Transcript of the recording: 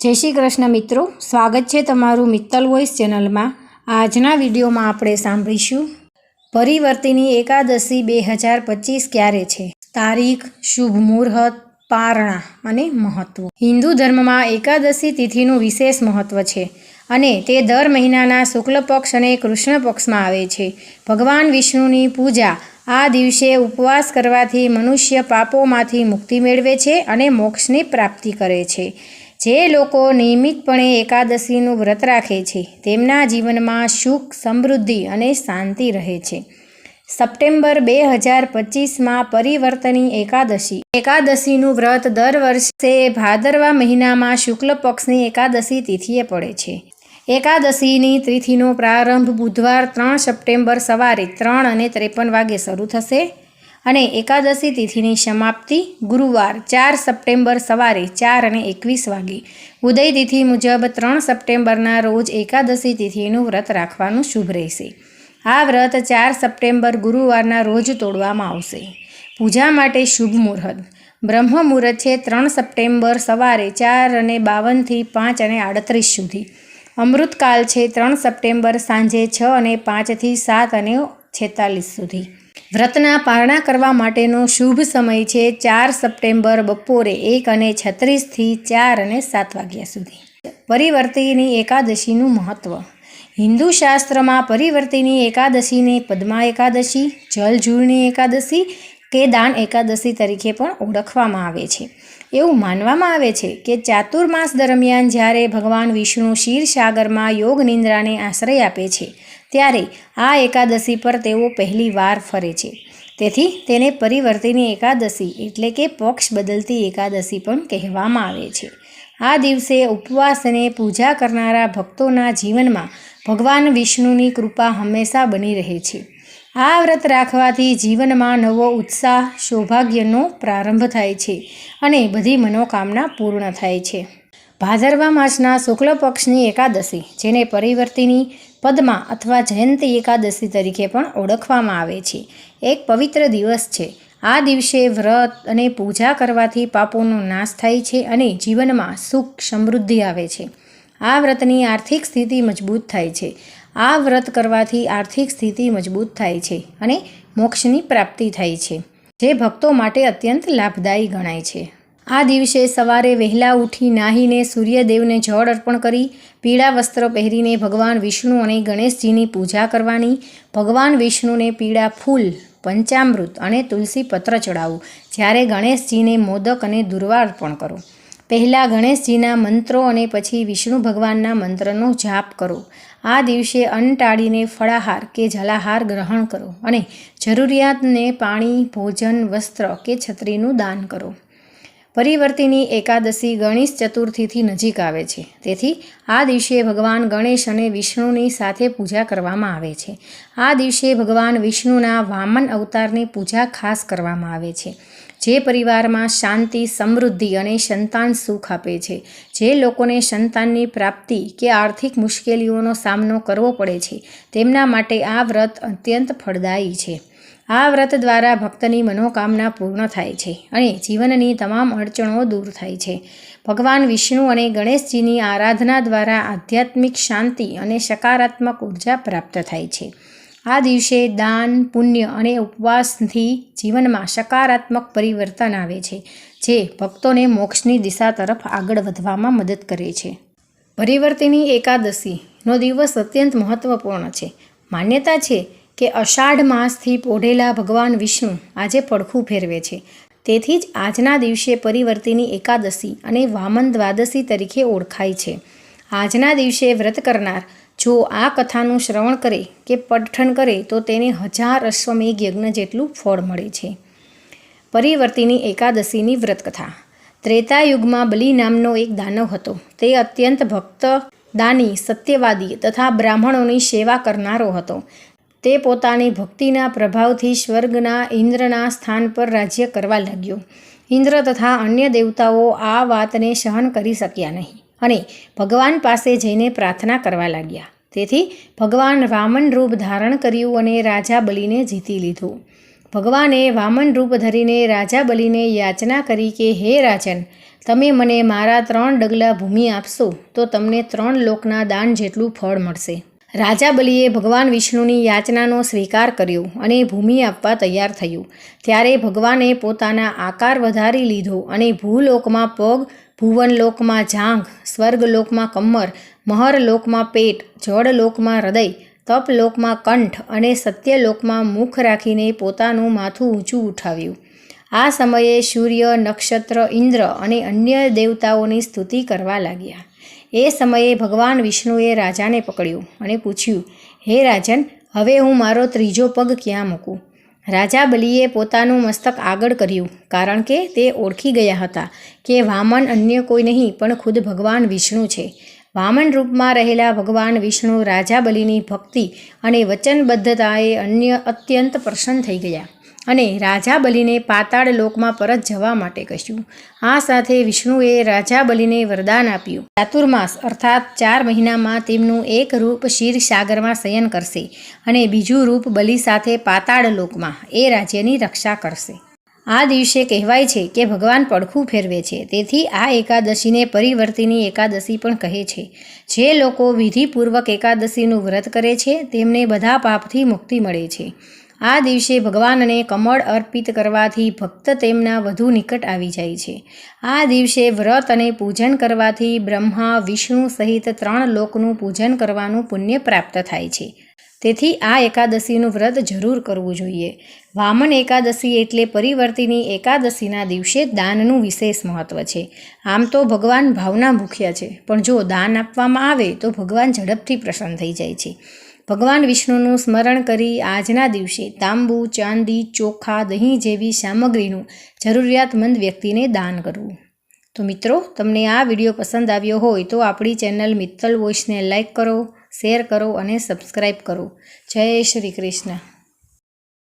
જય શ્રી કૃષ્ણ મિત્રો. સ્વાગત છે તમારું મિત્તલ વોઇસ ચેનલમાં. આજના વિડીયોમાં આપણે સાંભળીશું. પરિવર્તિની એકાદશી બે હજાર પચીસ ક્યારે છે? તારીખ, શુભ મુહૂર્ત, પારણા અને મહત્વ. હિન્દુ ધર્મમાં એકાદશી તિથિનું વિશેષ મહત્વ છે અને તે દર મહિનાના શુક્લ પક્ષ અને કૃષ્ણ પક્ષમાં આવે છે. ભગવાન વિષ્ણુની પૂજા આ દિવસે ઉપવાસ કરવાથી મનુષ્ય પાપોમાંથી મુક્તિ મેળવે છે અને મોક્ષની પ્રાપ્તિ કરે છે. જે લોકો નિયમિતપણે એકાદશીનું વ્રત રાખે છે, તેમના જીવનમાં સુખ, સમૃદ્ધિ અને શાંતિ રહે છે. સપ્ટેમ્બર બે હજાર પચીસમાં પરિવર્તની એકાદશી. એકાદશીનું વ્રત દર વર્ષે ભાદરવા મહિનામાં શુક્લ પક્ષની એકાદશી તિથિએ પડે છે. એકાદશીની તિથિનો પ્રારંભ બુધવાર ત્રણ સપ્ટેમ્બર સવારે ત્રણ અને ત્રેપન વાગે શરૂ થશે. અને એકાદશી તિથિની સમાપ્તિ ગુરુવાર ચાર સપ્ટેમ્બર સવારે ચાર અને એકવીસ વાગે. ઉદય તિથિ મુજબ ત્રણ સપ્ટેમ્બરના રોજ એકાદશી તિથિનું વ્રત રાખવાનું શુભ રહેશે. આ વ્રત ચાર સપ્ટેમ્બર ગુરુવારના રોજ તોડવામાં આવશે. પૂજા માટે શુભ મુહૂર્ત. બ્રહ્મ મુહૂર્ત છે ત્રણ સપ્ટેમ્બર સવારે ચાર અને બાવનથી પાંચ અને આડત્રીસ સુધી. અમૃતકાલ છે ત્રણ સપ્ટેમ્બર સાંજે છ અને પાંચથી સાત અને છેતાલીસ સુધી. વ્રતના પારણા કરવા માટેનો શુભ સમય છે ચાર સપ્ટેમ્બર બપોરે એક અને છત્રીસથી ચાર અને સાત વાગ્યા સુધી. પરિવર્તિની એકાદશીનું મહત્ત્વ હિન્દુ શાસ્ત્રમાં પરિવર્તિની એકાદશીને પદ્મા એકાદશી જલજૂળની એકાદશી કે દાન એકાદશી તરીકે પણ ઓળખવામાં આવે છે. એવું માનવામાં આવે છે કે ચાતુર્માસ દરમિયાન જ્યારે ભગવાન વિષ્ણુ ક્ષીરસાગરમાં યોગ નિંદ્રાને આશ્રય આપે છે ત્યારે આ એકાદશી પર તેઓ પહેલી વાર ફરે છે. તેથી તેને પરિવર્તિની એકાદશી એટલે કે પક્ષ બદલતી એકાદશી પણ કહેવામાં આવે છે. આ દિવસે ઉપવાસ અને પૂજા કરનારા ભક્તોના જીવનમાં ભગવાન વિષ્ણુની કૃપા હંમેશા બની રહે છે. આ વ્રત રાખવાથી જીવનમાં નવો ઉત્સાહ, સૌભાગ્યનો પ્રારંભ થાય છે અને બધી મનોકામના પૂર્ણ થાય છે. ભાદરવા માસના શુક્લ પક્ષની એકાદશી, જેને પરિવર્તિની પદ્મા અથવા જયંતી એકાદશી તરીકે પણ ઓળખવામાં આવે છે. એક પવિત્ર દિવસ છે. આ દિવસે વ્રત અને પૂજા કરવાથી પાપોનો નાશ થાય છે અને જીવનમાં સુખ સમૃદ્ધિ આવે છે. આ વ્રતની આર્થિક સ્થિતિ મજબૂત થાય છે. આ વ્રત કરવાથી આર્થિક સ્થિતિ મજબૂત થાય છે અને મોક્ષની પ્રાપ્તિ થાય છે. જે ભક્તો માટે અત્યંત લાભદાયી ગણાય છે. આ દિવસે સવારે વહેલા ઉઠી નાહીને સૂર્યદેવને જળ અર્પણ કરી પીળા વસ્ત્ર પહેરીને ભગવાન વિષ્ણુ અને ગણેશજીની પૂજા કરવાની. ભગવાન વિષ્ણુને પીળા ફૂલ, પંચામૃત અને તુલસી પત્ર ચડાવવું જ્યારે ગણેશજીને મોદક અને દુર્વા અર્પણ કરો. પહેલાં ગણેશજીના મંત્રો અને પછી વિષ્ણુ ભગવાનના મંત્રનો જાપ કરો. આ દિવસે અન્ન ટાળીને ફળાહાર કે જલાહાર ગ્રહણ કરો અને જરૂરિયાતને પાણી, ભોજન, વસ્ત્ર કે છત્રીનું દાન કરો. પરિવર્તિની એકાદશી ગણેશ ચતુર્થીથી નજીક આવે છે. તેથી આ દિવસે ભગવાન ગણેશ અને વિષ્ણુની સાથે પૂજા કરવામાં આવે છે. આ દિવસે ભગવાન વિષ્ણુના વામન અવતારની પૂજા ખાસ કરવામાં આવે છે. જે પરિવારમાં શાંતિ, સમૃદ્ધિ અને સંતાન સુખ આપે છે. જે લોકોને સંતાનની પ્રાપ્તિ કે આર્થિક મુશ્કેલીઓનો સામનો કરવો પડે છે. તેમના માટે આ વ્રત અત્યંત ફળદાયી છે. આ વ્રત દ્વારા ભક્તની મનોકામના પૂર્ણ થાય છે અને જીવનની તમામ અડચણો દૂર થાય છે. ભગવાન વિષ્ણુ અને ગણેશજીની આરાધના દ્વારા આધ્યાત્મિક શાંતિ અને સકારાત્મક ઊર્જા પ્રાપ્ત થાય છે. આ દિવસે દાન, પુણ્ય અને ઉપવાસથી જીવનમાં સકારાત્મક પરિવર્તન આવે છે, જે ભક્તોને મોક્ષની દિશા તરફ આગળ વધવામાં મદદ કરે છે. પરિવર્તિની એકાદશીનો દિવસ અત્યંત મહત્વપૂર્ણ છે. માન્યતા છે કે અષાઢ માસથી પોઢેલા ભગવાન વિષ્ણુ આજે પડખું ફેરવે છે. તેથી જ આજના દિવસે પરિવર્તિની એકાદશી અને વામન દ્વાદશી તરીકે ઓળખાય છે. આજના દિવસે વ્રત કરનાર જો આ કથાનું શ્રવણ કરે કે પઠન કરે તો તેને હજાર અશ્વમેઘ યજ્ઞ જેટલું ફળ મળે છે. પરિવર્તિની એકાદશીની વ્રતકથા. ત્રેતાયુગમાં બલિ નામનો એક દાનવ હતો. તે અત્યંત ભક્ત, દાની, સત્યવાદી તથા બ્રાહ્મણોની સેવા કરનારો હતો. તે પોતાની ભક્તિના પ્રભાવથી સ્વર્ગના ઇન્દ્રના સ્થાન પર રાજ્ય કરવા લાગ્યો. ઇન્દ્ર તથા અન્ય દેવતાઓ આ વાતને સહન કરી શક્યા નહીં અને ભગવાન પાસે જઈને પ્રાર્થના કરવા લાગ્યા. તેથી ભગવાન વામન રૂપ ધારણ કર્યું અને રાજા બલિને જીતી લીધું. ભગવાને વામન રૂપ ધરીને રાજા બલિને યાચના કરી કે, હે રાજન, તમે મને મારા ત્રણ ડગલા ભૂમિ આપશો તો તમને ત્રણ લોકના દાન જેટલું ફળ મળશે. રાજા બલિએ ભગવાન વિષ્ણુની યાચનાનો સ્વીકાર કર્યો અને ભૂમિ આપવા તૈયાર થયું. ત્યારે ભગવાને પોતાના આકાર વધારી લીધો અને ભૂલોકમાં પગ, ભુવનલોકમાં જાંઘ, સ્વર્ગલોકમાં કમર, મહરલોકમાં પેટ, જળલોકમાં હૃદય, તપલોકમાં કંઠ અને સત્યલોકમાં મુખ રાખીને પોતાનું માથું ઊંચું ઉઠાવ્યું. આ સમયે સૂર્ય, નક્ષત્ર, ઇન્દ્ર અને અન્ય દેવતાઓની સ્તુતિ કરવા લાગ્યા. એ સમયે ભગવાન વિષ્ણુએ રાજાને પકડ્યો અને પૂછ્યું, હે રાજન, હવે હું મારો ત્રીજો પગ ક્યાં મૂકું? રાજા બલિએ પોતાનું મસ્તક આગળ કર્યું, કારણ કે તે ઓળખી ગયા હતા કે વામન અન્ય કોઈ નહીં, પણ ખુદ ભગવાન વિષ્ણુ છે. વામન રૂપમાં રહેલા ભગવાન વિષ્ણુ રાજા બલિની ભક્તિ અને વચનબદ્ધતાએ અન્ય અત્યંત પ્રસન્ન થઈ ગયા. અને રાજા બલિને પાતાળ લોકમાં પરત જવા માટે કહ્યું આ સાથે વિષ્ણુએ રાજા બલિને વરદાન આપ્યું. ચાતુર્માસ અર્થાત ચાર મહિનામાં તેમનું એક રૂપ ક્ષીરસાગરમાં શયન કરશે અને બીજું રૂપ બલિ સાથે પાતાળ લોકમાં એ રાજ્યની રક્ષા કરશે. આ દિવસે કહેવાય છે કે ભગવાન પડખું ફેરવે છે. તેથી આ એકાદશીને પરિવર્તિની એકાદશી પણ કહે છે. જે લોકો વિધિપૂર્વક એકાદશીનું વ્રત કરે છે, તેમને બધા પાપથી મુક્તિ મળે છે. આ દિવસે ભગવાનને કમળ અર્પિત કરવાથી ભક્ત તેમના વધુ નિકટ આવી જાય છે. આ દિવસે વ્રત અને પૂજન કરવાથી બ્રહ્મા, વિષ્ણુ સહિત ત્રણ લોકનું પૂજન કરવાનું પુણ્ય પ્રાપ્ત થાય છે. તેથી આ એકાદશીનું વ્રત જરૂર કરવું જોઈએ. વામન એકાદશી એટલે પરિવર્તિની એકાદશીના દિવસે દાનનું વિશેષ મહત્ત્વ છે. આમ તો ભગવાન ભાવના ભૂખ્યા છે. પણ જો દાન આપવામાં આવે તો ભગવાન ઝડપથી પ્રસન્ન થઈ જાય છે. ભગવાન વિષ્ણુનું સ્મરણ કરી આજના દિવસે તાંબુ, ચાંદી, ચોખા, દહીં જેવી સામગ્રીનું જરૂરિયાતમંદ વ્યક્તિને દાન કરવું. તો મિત્રો, તમને આ વીડિયો પસંદ આવ્યો હોય તો આપણી ચેનલ મિત્તલ વોઇસને લાઈક કરો, શેર કરો અને સબસ્ક્રાઈબ કરો. જય શ્રી કૃષ્ણ.